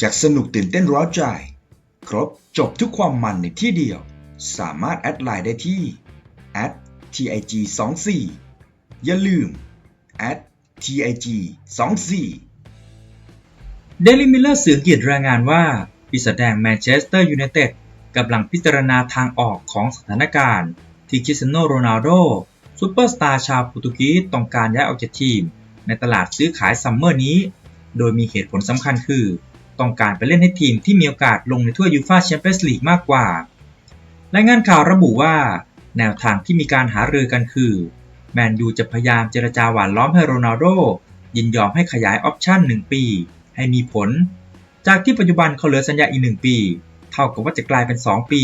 จากสนุกตื่นเต้นร้าวใจ ครบจบทุกความมันในที่เดียว สามารถแอดไลน์ได้ที่ @tig 2 4 อย่าลืม @tig 2 4 เดลิมิเลอร์สื่ออังกฤษรายงานว่าปีศาจแดงแมนเชสเตอร์ยูไนเต็ดกำลังพิจารณาทางออกของสถานการณ์ที่คริสเตียโนโรนัลโดซูเปอร์สตาร์ชาวโปรตุเกสต้องการย้ายออกจากทีม ในตลาดซื้อขายซัมเมอร์นี้ โดยมีเหตุผลสำคัญคือ ต้องการไปเล่นให้ทีมที่มีโอกาสลงในถ้วยยูฟ่าแชมเปี้ยนส์ลีกมากกว่ารายงานข่าวระบุว่า แนวทางที่มีการหารือกันคือ แมนยูจะพยายามเจรจาหวานล้อมให้โรนัลโดยินยอมให้ขยายออปชั่น 1 ปี ให้มีผล จากที่ปัจจุบันเขาเหลือสัญญาอีก 1 ปี เท่ากับว่าจะกลายเป็น 2 ปี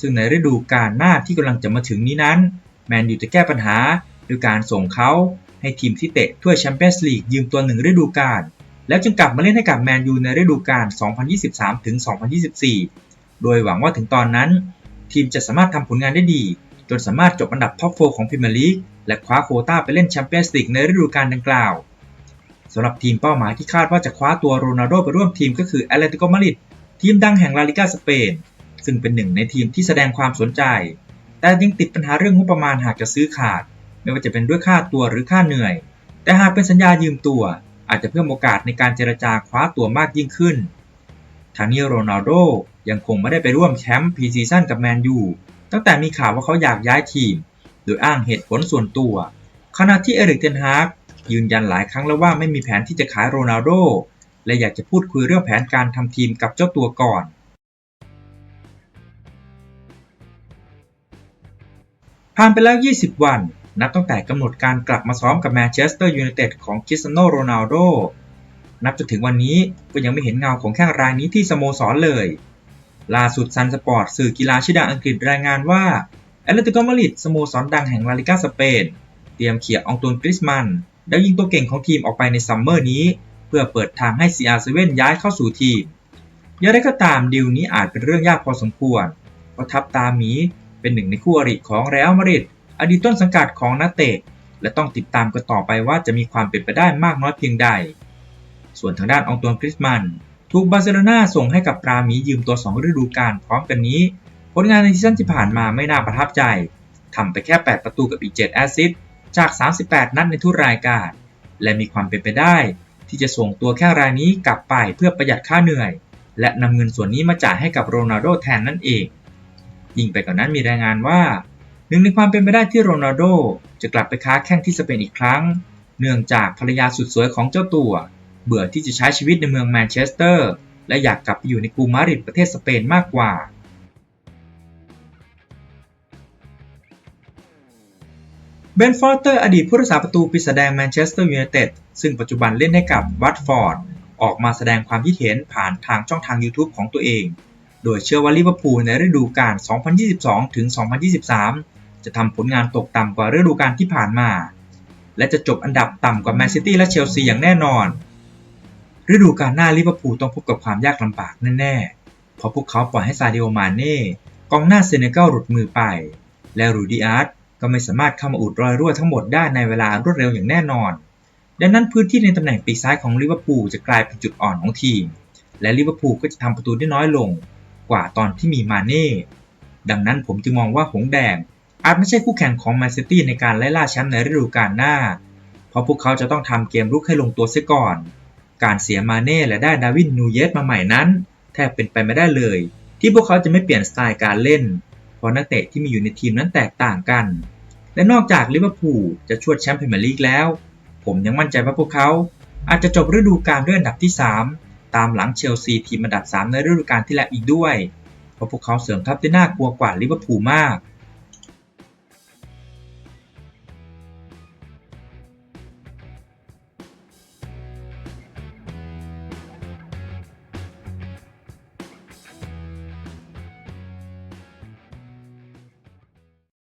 ซึ่งในฤดูกาลหน้าที่กำลังจะมาถึงนี้นั้น แมนยูจะแก้ปัญหาโดยการส่งเขาให้ทีมที่เตะถ้วยแชมเปี้ยนส์ลีกยืมตัวหนึ่งฤดูกาล แล้วจึงกลับมาเล่นให้กับแมนยูในฤดูกาล 2023-2024 โดยหวังว่าถึงตอนนั้น ทีมจะสามารถทำผลงานได้ดี จนสามารถจบอันดับท็อปโฟของพรีเมียร์ลีกและคว้าโคต้าไปเล่นแชมเปี้ยนส์ลีกในฤดูกาลดังกล่าวสำหรับทีมเป้าหมายที่คาดว่าจะคว้าตัวโรนัลโดไปร่วมทีมก็คือแอตเลติโกมาดริดทีมดังแห่งลาลิกาสเปน ซึ่งเป็นหนึ่งในทีมที่แสดงความสนใจ แต่ยังติดปัญหาเรื่องงบประมาณหากจะซื้อขาด ไม่ว่าจะเป็นด้วยค่าตัวหรือค่าเหนื่อย แต่หากเป็นสัญญายืมตัว อาจจะเพิ่มโอกาสในการเจรจาคว้าตัวมากยิ่งขึ้น ทางนี้โรนัลโดยังคงไม่ได้ไปร่วมแชมป์พรีซีซั่นกับแมนยูตั้งแต่มีข่าวว่าเขาอยากย้ายทีม โดยอ้างเหตุผลส่วนตัว ขณะที่เอริกเทนฮากยืนยันหลายครั้งแล้วว่าไม่มีแผนที่จะขายโรนัลโดและอยากจะพูดคุยเรื่องแผนการทำทีมกับเจ้าตัวก่อน ผ่านไปแล้ว 20 วัน นับตั้งแต่กำหนดการกลับมาซ้อมกับแมนเชสเตอร์ยูไนเต็ดของคริสเตียโนโรนัลโด นับจนถึงวันนี้ก็ยังไม่เห็นเงาของแข้งรายนี้ที่สโมสรเลย ล่าสุดซันสปอร์ตสื่อกีฬาชื่อดังอังกฤษรายงานว่าแอตเลติโกมาริดสโมสรดังแห่งลาลิกาสเปน เตรียมเขี่ยอองตวนกริสมันแล้วยิงตัวเก่งของทีมออกไปในซัมเมอร์นี้ เพื่อเปิดทางให้ CR7 ย้ายเข้าสู่ทีมอย่างไรก็ตามดีลนี้อาจเป็นเรื่องยากพอสมควรเพราะทัพตาหมีเป็นหนึ่งในคู่อริของเรอัลมาดริด อดีตต้นสังกัดของนักเตะ และต้องติดตามกันต่อไปว่าจะมีความเป็นไปได้มากน้อยเพียงใด ส่วนทางด้านองตวนกริสมัน ถูกบาร์เซโลนาส่งให้กับปราหมียืมตัว 2 ฤดูกาลพร้อมกันนี้ ผลงานในซีซั่นที่ผ่านมาไม่น่าประทับใจทำไปแค่ 8 ประตูกับอีก 7 แอสซิสต์จาก 38 นัดในทุกรายการ และมีความเป็นไปได้ ที่จะส่งตัวแค่รายนี้กลับไปเพื่อประหยัดค่าเหนื่อย และนำเงินส่วนนี้มาจ่ายให้กับโรนัลโดแทนนั่นเองยิ่งไปกว่านนั้นมีรายงานว่า หนึ่งในความเป็นไปได้ที่โรนัลโดจะกลับไปค้าแข่งที่สเปนอีกครั้ง เนื่องจากภรรยาสุดสวยของเจ้าตัว เบื่อที่จะใช้ชีวิตในเมืองแมนเชสเตอร์ และอยากกลับไปอยู่ในกรุงมาดริดประเทศสเปนมากกว่าเบนฟอร์เตอร์อดีตผู้รักษาประตูปีศาจแดงแมนเชสเตอร์ยูไนเต็ดซึ่งปัจจุบันเล่นให้กับวัตฟอร์ดออกมาแสดงความคิดเห็นผ่านทางช่องทาง YouTube ของตัวเอง โดยเชื่อว่าลิเวอร์พูลในฤดูกาล 2022ถึง2023 จะทำผลงานตกต่ำกว่าฤดูกาลที่ผ่านมา และจะจบอันดับต่ำกว่าแมนซิตี้และเชลซีอย่างแน่นอน ฤดูกาลหน้าลิเวอร์พูลต้องพบกับความยากลำบากแน่ๆ เพราะพวกเขาปล่อยให้ซาดิโอมาเน่กองหน้าเซเนกัลหลุดมือไป และรูดิอาร์ตก็ไม่สามารถเข้ามาอุดรอยรั่วทั้งหมดได้ในเวลารวดเร็วอย่างแน่นอน ดังนั้นพื้นที่ในตำแหน่งปีกซ้ายของลิเวอร์พูลจะกลายเป็นจุดอ่อนของทีม และลิเวอร์พูลก็จะทำประตูได้น้อยลง กว่าตอนที่มีมาเน่ ดังนั้นผมจึงมองว่าหงแดง อาจไม่ใช่คู่แข่งของแมนซิตี้ในการไล่ล่าแชมป์ในฤดูกาลหน้า เพราะพวกเขาจะต้องทำเกมรุกให้ลงตัวเสียก่อน การเสียมาเน่และได้ดาวินนูเยสมาใหม่นั้น แทบเป็นไปไม่ได้เลย ที่พวกเขาจะไม่เปลี่ยนสไตล์การเล่น เพราะนักเตะที่มีอยู่ในทีมนั้นแตกต่างกัน และนอกจากลิเวอร์พูลจะชวดแชมป์พรีเมียร์ลีกแล้ว ผมยังมั่นใจว่าพวกเขา อาจจะจบฤดูกาลด้วยอันดับที่ 3 ตามหลังเชลซีทีมอันดับ 3 ในฤดูกาลที่แล้วอีกด้วย เพราะพวกเขาเสริมทัพได้น่ากลัวกว่าลิเวอร์พูลมาก